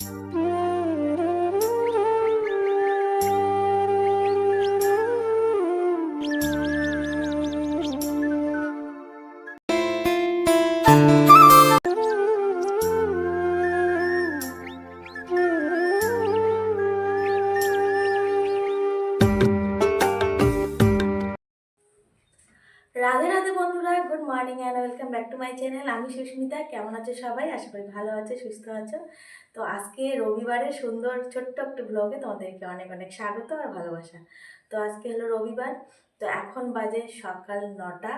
Hum. Morning and welcome back to my channel আমি সুস্মিতা, কেমন আছে সবাই? আশা করি ভালো আছে, সুস্থ আছো। তো আজকে রবিবারে সুন্দর ছোট্ট একটা ব্লগে তোমাদেরকে অনেক অনেক স্বাগত আর ভালোবাসা। তো আজকে হলো রবিবার, তো এখন বাজে সকাল নটা।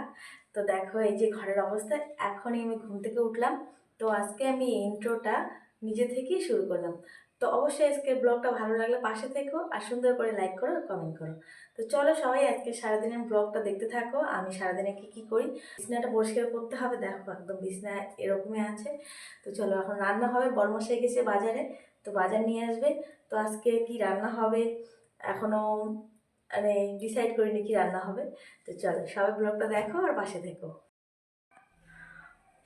তো দেখো এই যে ঘরের অবস্থা, এখনই আমি ঘুম থেকে উঠলাম। তো আজকে আমি ইন্ট্রোটা নিজে থেকেই শুরু করলাম। তো অবশ্যই আজকে ব্লগটা ভালো লাগলে পাশে থেকো আর সুন্দর করে লাইক করো কমেন্ট করো। তো চলো সবাই আজকে সারাদিনের ব্লগটা দেখতে থাকো। আমি সারাদিনে কি কি করি? বিছনাটা পরিষ্কার করতে হবে। দেখো একদম বিছনা এরকমই আছে। তো চলো এখন রান্না হবে। বর্মশাই গেছে বাজারে। তো বাজার নিয়ে আসবে। তো আজকে কি রান্না হবে? এখনও মানে ডিসাইড করিনি কি রান্না হবে। তো চলো সবাই ব্লগটা দেখো আর পাশে থেকো।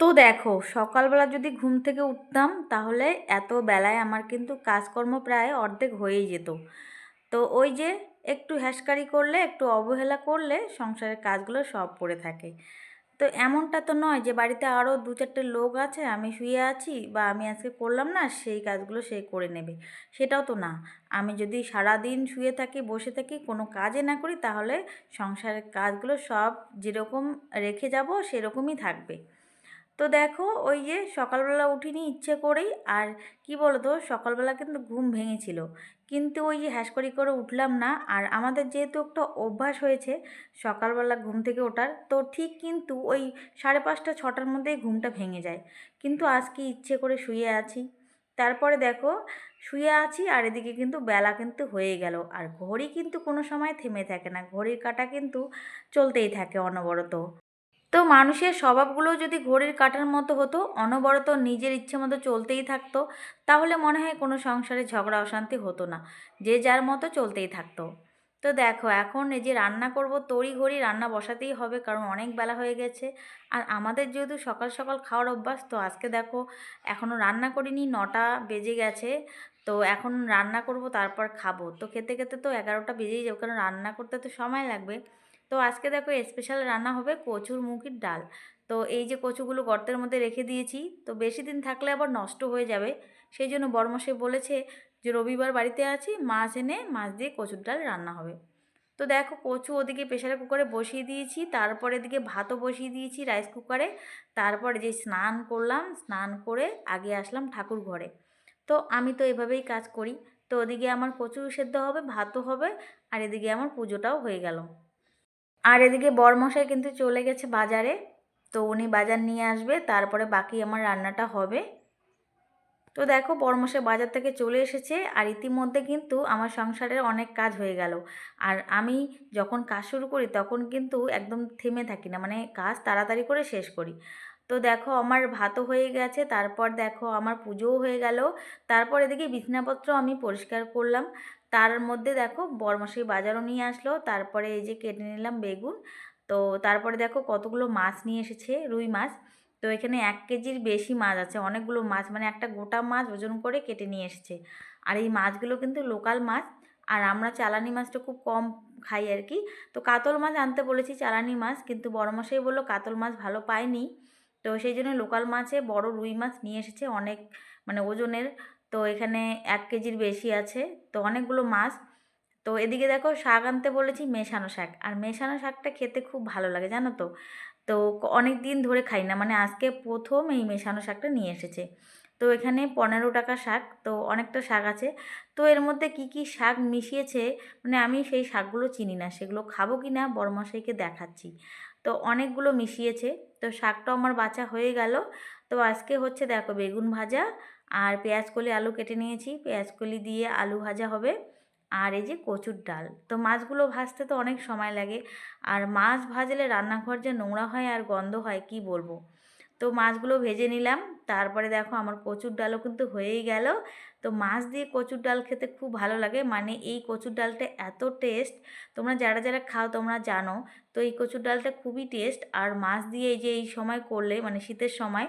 তো দেখো, সকালবেলা যদি ঘুম থেকে উঠতাম, তাহলে এত বেলায় আমার কিন্তু কাজকর্ম প্রায় অর্ধেক হয়েই যেত। তো ওই যে একটু হ্যাসকারি করলে, একটু অবহেলা করলে সংসারের কাজগুলো সব পড়ে থাকে। তো এমনটা তো নয় যে বাড়িতে আরও দু চারটে লোক আছে, আমি শুয়ে আছি বা আমি আজকে করলাম না, সেই কাজগুলো সে করে নেবে। সেটাও তো না। আমি যদি সারা দিন শুয়ে থাকি, বসে থাকি, কোনো কাজে না করি, তাহলে সংসারের কাজগুলো সব যেরকম রেখে যাব, সেরকমই থাকবে। তো দেখো ওই যে সকালবেলা উঠিনি ইচ্ছে করেই আর কি বলতো সকালবেলা কিন্তু ঘুম ভেঙেছিল। কিন্তু ওই যে হ্যাস করি করে উঠলাম না আর আমাদের যেহেতু একটা অভ্যাস হয়েছে সকালবেলা ঘুম থেকে ওঠার, তো ঠিক কিন্তু ওই সাড়ে পাঁচটা, ছটার মধ্যেই ঘুমটা ভেঙে যায়। কিন্তু আজকে ইচ্ছে করে শুয়ে আছি। তারপরে দেখো শুয়ে আছি আর এদিকে কিন্তু বেলা কিন্তু হয়ে গেল। আর ঘড়ি কিন্তু কোনো সময় থেমে থাকে না, ঘড়ির কাঁটা কিন্তু চলতেই থাকে অনবরত। তো মানুষের স্বভাবগুলো যদি ঘড়ির কাটার মতো হতো, অনবরত নিজের ইচ্ছে মতো চলতেই থাকতো, তাহলে মনে হয় কোনো সংসারে ঝগড়া অশান্তি হতো না, যে যার মতো চলতেই থাকতো। তো দেখো, এখন এই যে রান্না করব, তড়ি ঘড়ি রান্না বসাতেই হবে, কারণ অনেক বেলা হয়ে গেছে। আর আমাদের যেহেতু সকাল সকাল খাওয়ার অভ্যাস, তো আজকে দেখো, এখনও রান্না করিনি, নটা বেজে গেছে, তো এখন রান্না করব, তারপর খাব। তো খেতে খেতে তো এগারোটা বেজেই যাবে, কারণ রান্না করতে তো সময় লাগবে। তো আজকে দেখো স্পেশাল রান্না হবে কচুর মুখির ডাল। তো এই যে কচুগুলো গর্তের মধ্যে রেখে দিয়েছি, তো বেশি দিন থাকলে আবার নষ্ট হয়ে যাবে। সেই জন্য বর্মশে বলেছে যে রবিবার বাড়িতে আছি, মাছ এনে মাছ দিয়ে কচুর ডাল রান্না হবে। তো দেখো কচু ওদিকে প্রেশার কুকারে বসিয়ে দিয়েছি, তারপরে এদিকে ভাতও বসিয়ে দিয়েছি রাইস কুকারে তারপরে যে স্নান করলাম, স্নান করে আগে আসলাম ঠাকুর ঘরে। তো আমি তো এভাবেই কাজ করি। তো ওদিকে আমার কচু সেদ্ধ হবে, ভাতও হবে, আর এদিকে আমার পুজোটাও হয়ে গেল। আর এদিকে বরমশাই কিন্তু চলে গেছে বাজারে। তো উনি বাজার নিয়ে আসবে, তারপরে বাকি আমার রান্নাটা হবে। তো দেখো, বরমশাই বাজার থেকে চলে এসেছে আর ইতিমধ্যে কিন্তু আমার সংসারের অনেক কাজ হয়ে গেল। আর আমি যখন কাজ শুরু করি, তখন কিন্তু একদম থেমে থাকি না মানে কাজ তাড়াতাড়ি করে শেষ করি। তো দেখো, আমার ভাতও হয়ে গেছে, তারপর দেখো, আমার পুজোও হয়ে গেল। তারপর এদিকে বিছনাপত্র আমি পরিষ্কার করলাম। তার মধ্যে দেখো বরমশাই বাজারও নিয়ে আসলো, তারপরে এই যে কেটে নিলাম বেগুন। তো তারপরে দেখো কতগুলো মাছ নিয়ে এসেছে, রুই মাছ। তো এখানে এক কেজির বেশি মাছ আছে, অনেকগুলো মাছ মানে একটা গোটা মাছ ওজন করে কেটে নিয়ে এসেছে। আর এই মাছগুলো কিন্তু লোকাল মাছ, আর আমরা চালানি মাছটা খুব কম খাই আর কি। তো কাতল মাছ আনতে বলেছি চালানি মাছ, কিন্তু বড় মশাই বলল কাতল মাছ ভালো পায়নি। তো সেই জন্য লোকাল মাছে বড় রুই মাছ নিয়ে এসেছে, অনেক মানে ওজনের। তো এখানে এক কেজির বেশি আছে। তো অনেকগুলো মাছ। তো এদিকে দেখো শাক আনতে বলেছি মেশানো শাক। আর মেশানো শাকটা খেতে খুব ভালো লাগে, জানো তো? তো অনেক দিন ধরে খাই না মানে আজকে প্রথম এই মেশানো শাকটা নিয়ে এসেছে। তো এখানে পনেরো টাকা শাক, তো অনেকটা শাক আছে। তো এর মধ্যে কি কি শাক মিশিয়েছে মানে আমি সেই শাকগুলো চিনি না, সেগুলো খাব কি না বড়মশাইকে দেখাচ্ছি। তো অনেকগুলো মিশিয়েছে। তো শাকটাও আমার বাছা হয়ে গেল। তো আজকে হচ্ছে দেখো বেগুন ভাজা আর পেঁয়াজ কলি আলু কেটে নিয়েছি। পেঁয়াজ কলি দিয়ে আলু ভাজা হবে। আর এই যে কচুর ডাল। তো মাছগুলো ভাজতে তো অনেক সময় লাগে। আর মাছ ভাজলে রান্নাঘর যে নোংরা হয় আর গন্ধ হয়, কি বলব? তো মাছগুলো ভেজে নিলাম। তারপরে দেখো আমার কচুর ডালও কিন্তু হয়েই গেল। তো মাছ দিয়ে কচুর ডাল খেতে খুব ভালো লাগে। মানে এই কচুর ডালটা এত টেস্ট। তোমরা যারা যারা খাও তোমরা জানো। তো এই কচুর ডালটা খুবই টেস্ট। আর মাছ দিয়ে এই যে এই সময় করলে মানে শীতের সময়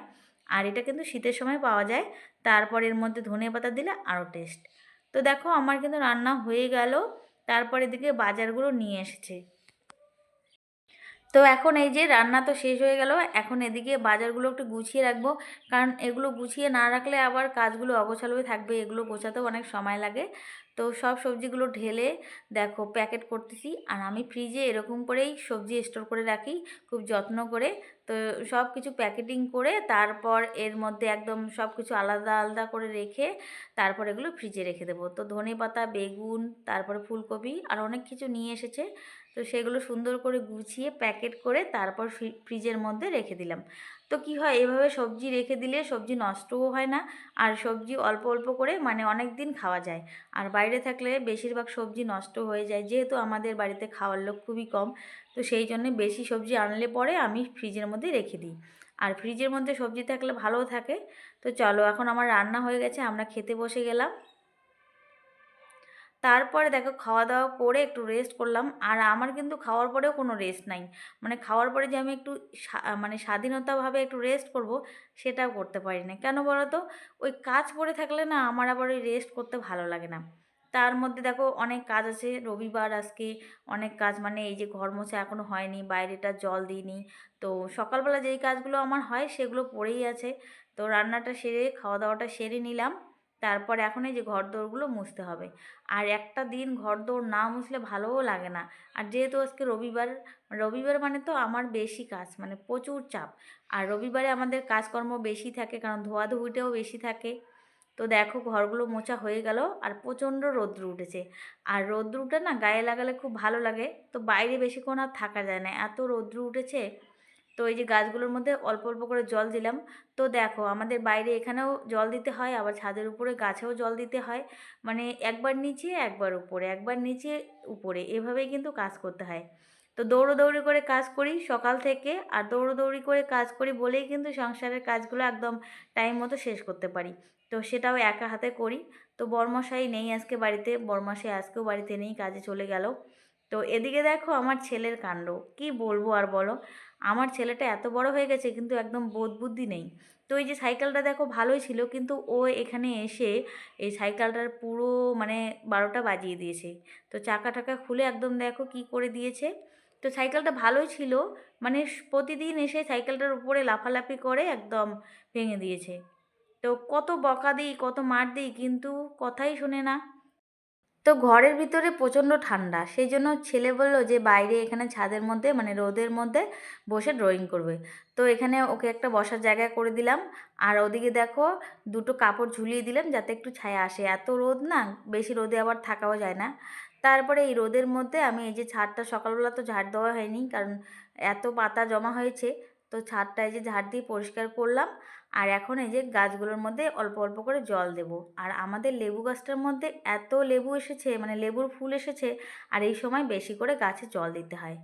আর এটা কিন্তু শীতের সময় পাওয়া যায়। তারপর এর মধ্যে ধনে পাতা দিলে আরও টেস্ট তো দেখো আমার কিন্তু রান্না হয়ে গেল। তারপর দিকে বাজারগুলো নিয়ে এসেছে। তো এখন এই যে রান্না তো শেষ হয়ে গেল, এখন এদিকে বাজারগুলো একটু গুছিয়ে রাখব। কারণ এগুলো গুছিয়ে না রাখলে আবার কাজগুলো অগোছালো হয়ে থাকবে, এগুলো গোছাতেও অনেক সময় লাগে। তো সব সবজিগুলো ঢেলে দেখো প্যাকেট করতেছি, আর আমি ফ্রিজে এরকম করেই সবজি স্টোর করে রাখি খুব যত্ন করে। তো সব কিছু প্যাকেটিং করে তারপর এর মধ্যে একদম সব কিছু আলাদা আলাদা করে রেখে তারপর এগুলো ফ্রিজে রেখে দেবো। তো ধনে পাতা বেগুন, তারপরে ফুলকপি, আর অনেক কিছু নিয়ে এসেছে। তো সেগুলো সুন্দর করে গুছিয়ে প্যাকেট করে তারপর ফ্রিজের মধ্যে রেখে দিলাম। তো কি হয়, এভাবে সবজি রেখে দিলে সবজি নষ্টও হয় না, আর সবজি অল্প অল্প করে মানে অনেক দিন খাওয়া যায়। আর বাইরে থাকলে বেশিরভাগ সবজি নষ্ট হয়ে যায়, যেহেতু আমাদের বাড়িতে খাওয়ার লোক খুবই কম। তো সেই জন্য বেশি সবজি আনলে পরে আমি ফ্রিজের মধ্যে রেখে দিই। আর ফ্রিজের মধ্যে সবজি থাকলে ভালোও থাকে। তো চলো, এখন আমার রান্না হয়ে গেছে, আমরা খেতে বসে গেলাম। তারপরে দেখো খাওয়া দাওয়া করে একটু রেস্ট করলাম। আর আমার কিন্তু খাওয়ার পরেও কোনো রেস্ট নাই। মানে খাওয়ার পরে যে আমি একটু মানে স্বাধীনতাভাবে একটু রেস্ট করব, সেটাও করতে পারি না। কেন বলো তো ওই কাজ পড়ে থাকলে না আমার আবার ওই রেস্ট করতে ভালো লাগে না। তার মধ্যে দেখো অনেক কাজ আছে। রবিবার আজকে অনেক কাজ মানে এই যে ঘর মোছা এখনও হয়নি, বাইরেটা জল দিইনি। তো সকালবেলা যেই কাজগুলো আমার হয় সেগুলো পড়েই আছে। তো রান্নাটা সেরে খাওয়া দাওয়াটা সেরে নিলাম। তারপর এখন এই যে ঘর দৌড়গুলো মুছতে হবে। আর একটা দিন ঘর দৌড় না মুছলে ভালোও লাগে না। আর যেহেতু আজকে রবিবার রবিবার মানে তো আমার বেশি কাজ মানে প্রচুর চাপ। আর রবিবারে আমাদের কাজকর্ম বেশি থাকে, কারণ ধোয়াধুয়িটাও বেশি থাকে। তো দেখো ঘরগুলো মোছা হয়ে গেল, আর প্রচণ্ড রৌদ্র উঠেছে। আর রৌদ্রটা না গায়ে লাগালে খুব ভালো লাগে। তো বাইরে বেশিক্ষণ আর থাকা যায় না। এত রৌদ্র উঠেছে তো এই যে গাছগুলোর মধ্যে অল্প অল্প করে জল দিলাম। তো দেখো, আমাদের বাইরে এখানেও জল দিতে হয়, আবার ছাদের উপরে গাছেও জল দিতে হয়। মানে একবার নিচে, একবার উপরে, একবার নিচে, উপরে, এভাবেই কিন্তু কাজ করতে হয়। তো দৌড়োদৌড়ি করে কাজ করি সকাল থেকে, আর দৌড়োদৌড়ি করে কাজ করি বলেই কিন্তু সংসারের কাজগুলো একদম টাইম মতো শেষ করতে পারি। তো সেটাও একা হাতে করি। তো বর্মশাই নেই আজকে বাড়িতে, বর্মশাই আজকেও বাড়িতে নেই, কাজে চলে গেল। তো এদিকে দেখো আমার ছেলের কাণ্ড, কি বলব আর বলো? আমার ছেলেটা এত বড় হয়ে গেছে কিন্তু একদম বোধ বুদ্ধি নেই। তো এই যে সাইকেলটা দেখো ভালোই ছিল কিন্তু ও এখানে এসে এই সাইকেলটার পুরো মানে বারোটা বাজিয়ে দিয়েছে। তো চাকা টাকা খুলে একদম দেখো কি করে দিয়েছে। তো সাইকেলটা ভালোই ছিল মানে প্রতিদিন এসে সাইকেলটার উপরে লাফালাফি করে একদম ভেঙে দিয়েছে। তো কত বকা দিই, কত মার দিই কিন্তু কথাই শোনে না। তো ঘরের ভিতরে প্রচণ্ড ঠান্ডা। সেই জন্য ছেলে বলল যে, বাইরে এখানে ছাদের মধ্যে মানে রোদের মধ্যে বসে ড্রয়িং করবে। তো এখানে ওকে একটা বসার জায়গা করে দিলাম। আর ওদিকে দেখো, দুটো কাপড় ঝুলিয়ে দিলাম যাতে একটু ছায়া আসে। এত রোদ না, বেশি রোদে আবার থাকাও যায় না। তারপরে এই রোদের মধ্যে আমি এই যে ছাদটা সকালবেলা তো ঝাড় দেওয়া হয়নি, কারণ এত পাতা জমা হয়েছে। তো ছাদটা এই যে ঝাড় দিয়ে পরিষ্কার করলাম। আর এখন এই যে গাছগুলোর মধ্যে অল্প অল্প করে জল দেব। আর আমাদের লেবু গাছটার মধ্যে এত লেবু এসেছে মানে লেবুর ফুল এসেছে, আর এই সময় বেশি করে গাছে জল দিতে হয়।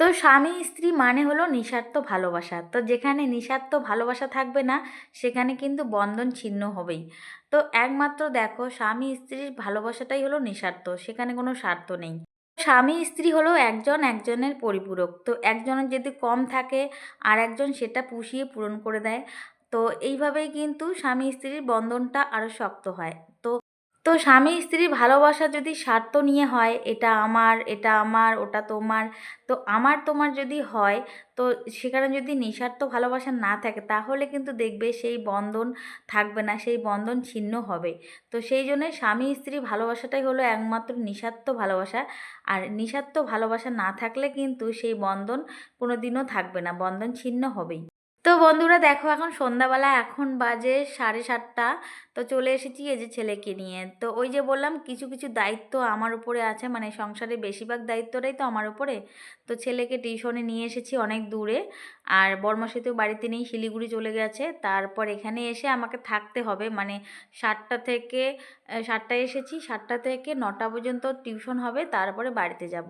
তো স্বামী স্ত্রী মানে হলো নিঃস্বার্থ ভালোবাসা। তো যেখানে নিঃস্বার্থ ভালোবাসা থাকবে না, সেখানে কিন্তু বন্ধন ছিন্ন হবেই। তো একমাত্র দেখো, স্বামী স্ত্রীর ভালোবাসাটাই হলো নিঃস্বার্থ, সেখানে কোনো স্বার্থ নেই। স্বামী স্ত্রী হলো একজন একজনের পরিপূরক। তো একজনের যদি কম থাকে আর একজন সেটা পুষিয়ে পূরণ করে দেয়। তো এইভাবেই কিন্তু স্বামী স্ত্রীর বন্ধনটা আরও শক্ত হয়। তো স্বামী স্ত্রীর ভালোবাসা যদি স্বার্থ নিয়ে হয়, এটা আমার এটা আমার, ওটা তোমার, তো আমার তোমার যদি হয়, তো সেখানে যদি নিঃস্বার্থ ভালোবাসা না থাকে, তাহলে কিন্তু দেখবে সেই বন্ধন থাকবে না, সেই বন্ধন ছিন্ন হবে। তো সেই জন্য স্বামী স্ত্রী ভালোবাসাটাই হলো একমাত্র নিঃস্বার্থ ভালোবাসা। আর নিঃস্বার্থ ভালোবাসা না থাকলে কিন্তু সেই বন্ধন কোনো দিনও থাকবে না, বন্ধন ছিন্ন হবেই। তো বন্ধুরা দেখো এখন সন্ধ্যাবেলা, এখন বাজে সাড়ে সাতটা। তো চলে এসেছি এই যে ছেলেকে নিয়ে। তো ওই যে বললাম, কিছু কিছু দায়িত্ব আমার উপরে আছে। মানে সংসারের বেশিরভাগ দায়িত্বটাই তো আমার উপরে। তো ছেলেকে টিউশনে নিয়ে এসেছি অনেক দূরে। আর বর্মসেতেও বাড়িতে নেই, শিলিগুড়ি চলে গেছে। তারপর এখানে এসে আমাকে থাকতে হবে। মানে সাতটা থেকে সাতটায় এসেছি। সাতটা থেকে নটা পর্যন্ত টিউশন হবে। তারপরে বাড়িতে যাব।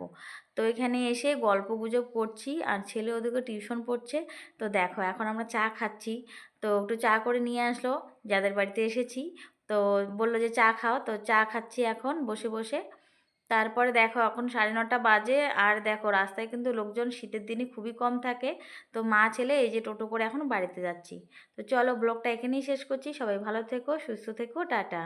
তো এখানে এসে গল্প গুজব করছি আর ছেলে ওদেরকে টিউশন পড়ছে। তো দেখো এখন আমরা চা খাচ্ছি। তো একটু চা করে নিয়ে আসলো, যাদের বাড়িতে এসেছি। তো বলল যে চা খাও। তো চা খাচ্ছি এখন বসে বসে। তারপরে দেখো এখন সাড়ে নটা বাজে আর দেখো রাস্তায় কিন্তু লোকজন শীতের দিনে খুবই কম থাকে। তো মা, ছেলে এই যে টোটো করে এখন বাড়িতে যাচ্ছি। তো চলো ব্লগটা এখানেই শেষ করছি। সবাই ভালো থেকো, সুস্থ থেকো, টাটা।